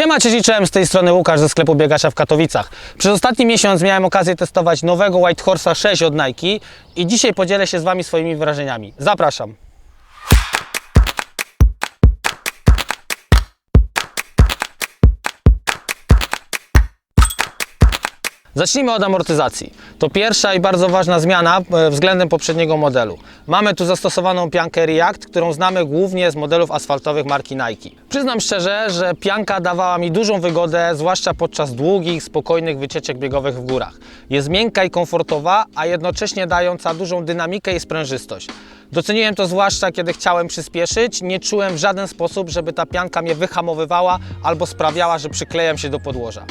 Siema, cześć, z tej strony Łukasz ze sklepu Biegacza w Katowicach. Przez ostatni miesiąc miałem okazję testować nowego White Horse'a 6 od Nike i dzisiaj podzielę się z Wami swoimi wrażeniami. Zapraszam. Zacznijmy od amortyzacji. To pierwsza i bardzo ważna zmiana e, względem poprzedniego modelu. Mamy tu zastosowaną piankę React, którą znamy głównie z modelów asfaltowych marki Nike. Przyznam szczerze, że pianka dawała mi dużą wygodę, zwłaszcza podczas długich, spokojnych wycieczek biegowych w górach. Jest miękka i komfortowa, a jednocześnie dająca dużą dynamikę i sprężystość. Doceniłem to zwłaszcza, kiedy chciałem przyspieszyć. Nie czułem w żaden sposób, żeby ta pianka mnie wyhamowywała albo sprawiała, że przyklejam się do podłoża.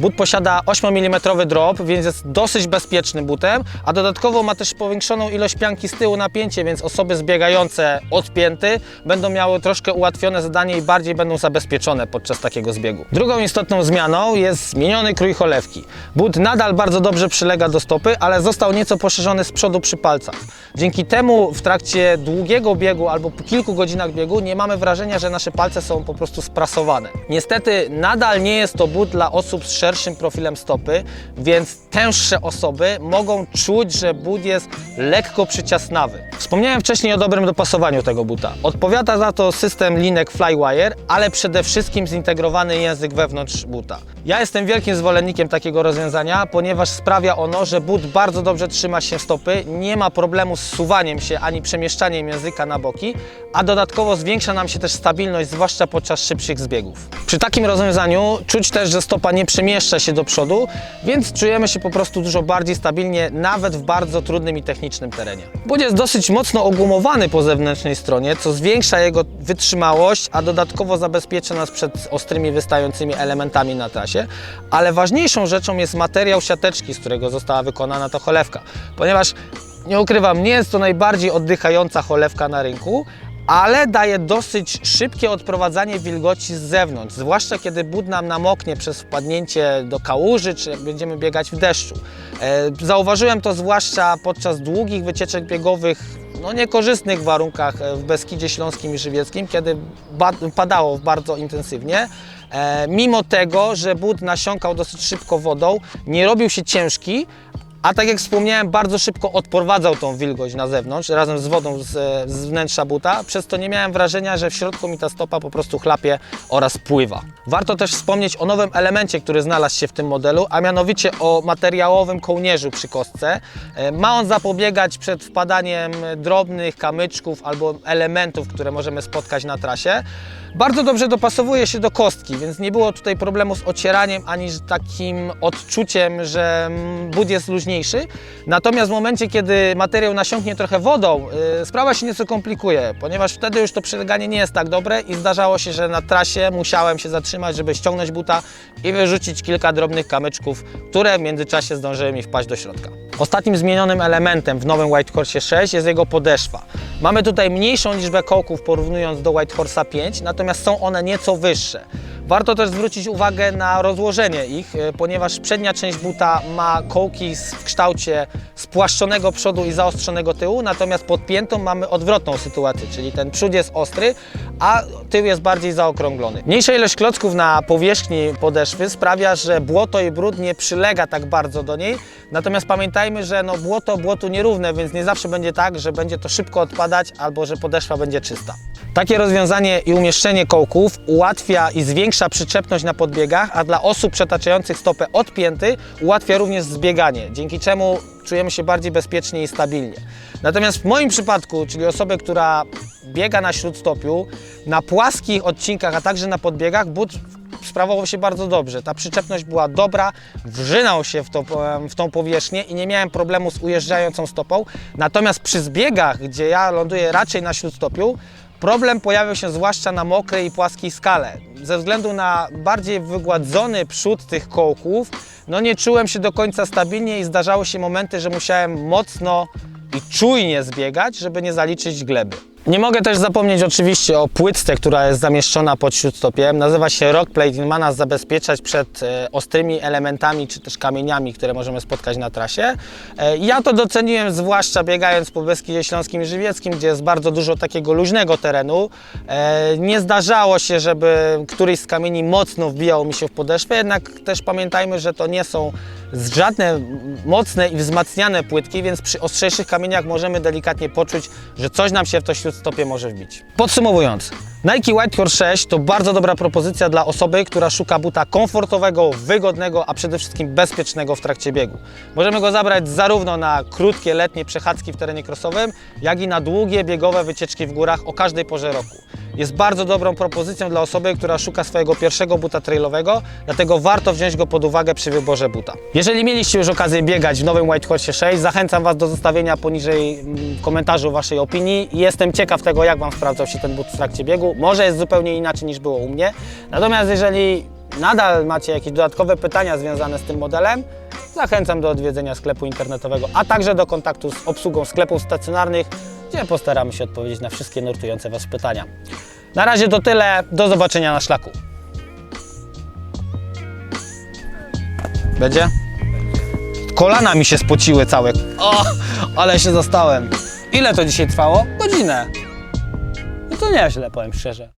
But posiada 8 mm drop, więc jest dosyć bezpiecznym butem, a dodatkowo ma też powiększoną ilość pianki z tyłu napięcie, więc osoby zbiegające od pięty będą miały troszkę ułatwione zadanie i bardziej będą zabezpieczone podczas takiego zbiegu. Drugą istotną zmianą jest zmieniony krój cholewki. But nadal bardzo dobrze przylega do stopy, ale został nieco poszerzony z przodu przy palcach. Dzięki temu w trakcie długiego biegu albo po kilku godzinach biegu nie mamy wrażenia, że nasze palce są po prostu sprasowane. Niestety nadal nie jest to but dla osób z szerszym profilem stopy, więc tęższe osoby mogą czuć, że but jest lekko przyciasnawy. Wspomniałem wcześniej o dobrym dopasowaniu tego buta. Odpowiada za to system linek Flywire, ale przede wszystkim zintegrowany język wewnątrz buta. Ja jestem wielkim zwolennikiem takiego rozwiązania, ponieważ sprawia ono, że but bardzo dobrze trzyma się stopy, nie ma problemu z suwaniem się ani przemieszczaniem języka na boki, a dodatkowo zwiększa nam się też stabilność, zwłaszcza podczas szybszych zbiegów. Przy takim rozwiązaniu czuć też, że stopa nie przemieszcza się do przodu, więc czujemy się po prostu dużo bardziej stabilnie, nawet w bardzo trudnym i technicznym terenie. But jest dosyć mocno ogumowany po zewnętrznej stronie, co zwiększa jego wytrzymałość, a dodatkowo zabezpiecza nas przed ostrymi wystającymi elementami na trasie, ale ważniejszą rzeczą jest materiał siateczki, z którego została wykonana ta cholewka, ponieważ nie ukrywam, nie jest to najbardziej oddychająca cholewka na rynku, ale daje dosyć szybkie odprowadzanie wilgoci z zewnątrz, zwłaszcza kiedy but nam namoknie przez wpadnięcie do kałuży, czy jak będziemy biegać w deszczu. E, zauważyłem to zwłaszcza podczas długich wycieczek biegowych no, niekorzystnych warunkach e, w Beskidzie Śląskim i Żywieckim, kiedy padało bardzo intensywnie. E, mimo tego, że but nasiąkał dosyć szybko wodą, nie robił się ciężki, a tak jak wspomniałem, bardzo szybko odprowadzał tą wilgoć na zewnątrz, razem z wodą z, z wnętrza buta, przez to nie miałem wrażenia, że w środku mi ta stopa po prostu chlapie oraz pływa. Warto też wspomnieć o nowym elemencie, który znalazł się w tym modelu, a mianowicie o materiałowym kołnierzu przy kostce. E, Ma on zapobiegać przed wpadaniem drobnych kamyczków albo elementów, które możemy spotkać na trasie. Bardzo dobrze dopasowuje się do kostki, więc nie było tutaj problemu z ocieraniem ani takim odczuciem, że but jest luźniejszy. Natomiast w momencie, kiedy materiał nasiąknie trochę wodą, yy, sprawa się nieco komplikuje, ponieważ wtedy już to przyleganie nie jest tak dobre i zdarzało się, że na trasie musiałem się zatrzymać, żeby ściągnąć buta i wyrzucić kilka drobnych kamyczków, które w międzyczasie zdążyły mi wpaść do środka. Ostatnim zmienionym elementem w nowym White Horse 6 jest jego podeszwa. Mamy tutaj mniejszą liczbę kołków porównując do White Horse'a 5, natomiast są one nieco wyższe. Warto też zwrócić uwagę na rozłożenie ich, e, ponieważ przednia część buta ma kołki w kształcie spłaszczonego przodu i zaostrzonego tyłu, natomiast pod piętą mamy odwrotną sytuację, czyli ten przód jest ostry, a tył jest bardziej zaokrąglony. Mniejsza ilość klocków na powierzchni podeszwy sprawia, że błoto i brud nie przylega tak bardzo do niej, natomiast pamiętajmy, że no błoto błotu nierówne, więc nie zawsze będzie tak, że będzie to szybko odpadać albo że podeszwa będzie czysta. Takie rozwiązanie i umieszczenie kołków ułatwia i zwiększa przyczepność na podbiegach, a dla osób przetaczających stopę od pięty ułatwia również zbieganie, dzięki czemu czujemy się bardziej bezpiecznie i stabilnie. Natomiast w moim przypadku, czyli osoby, która biega na śródstopiu, na płaskich odcinkach, a także na podbiegach, but sprawował się bardzo dobrze. Ta przyczepność była dobra, wrzynał się w, to, w tą powierzchnię i nie miałem problemu z ujeżdżającą stopą. Natomiast przy zbiegach, gdzie ja ląduję raczej na śródstopiu, problem pojawił się zwłaszcza na mokrej i płaskiej skale. Ze względu na bardziej wygładzony przód tych kołków, no nie czułem się do końca stabilnie i zdarzały się momenty, że musiałem mocno i czujnie zbiegać, żeby nie zaliczyć gleby. Nie mogę też zapomnieć oczywiście o płytce, która jest zamieszczona pod śródstopiem. Nazywa się Rock Plate ma nas zabezpieczać przed e, ostrymi elementami czy też kamieniami, które możemy spotkać na trasie. E, ja to doceniłem zwłaszcza biegając po Beskidzie Śląskim i Żywieckim, gdzie jest bardzo dużo takiego luźnego terenu. E, nie zdarzało się, żeby któryś z kamieni mocno wbijał mi się w podeszwę, jednak też pamiętajmy, że to nie są żadne mocne i wzmacniane płytki, więc przy ostrzejszych kamieniach możemy delikatnie poczuć, że coś nam się w to śródstopie może wbić. Podsumowując, Nike Whitehorse 6 to bardzo dobra propozycja dla osoby, która szuka buta komfortowego, wygodnego, a przede wszystkim bezpiecznego w trakcie biegu. Możemy go zabrać zarówno na krótkie letnie przechadzki w terenie krosowym, jak i na długie biegowe wycieczki w górach o każdej porze roku. Jest bardzo dobrą propozycją dla osoby, która szuka swojego pierwszego buta trailowego, dlatego warto wziąć go pod uwagę przy wyborze buta. Jeżeli mieliście już okazję biegać w nowym Whitehorse 6, zachęcam Was do zostawienia poniżej mm, komentarzu Waszej opinii. Jestem ciekaw tego, jak Wam sprawdzał się ten but w trakcie biegu. Może jest zupełnie inaczej niż było u mnie. Natomiast jeżeli nadal macie jakieś dodatkowe pytania związane z tym modelem, zachęcam do odwiedzenia sklepu internetowego, a także do kontaktu z obsługą sklepów stacjonarnych, gdzie postaramy się odpowiedzieć na wszystkie nurtujące Was pytania. Na razie to tyle, do zobaczenia na szlaku. Będzie? Kolana mi się spociły całe. O, ale się zostałem. Ile to dzisiaj trwało? Godzinę. No to nieźle, powiem szczerze.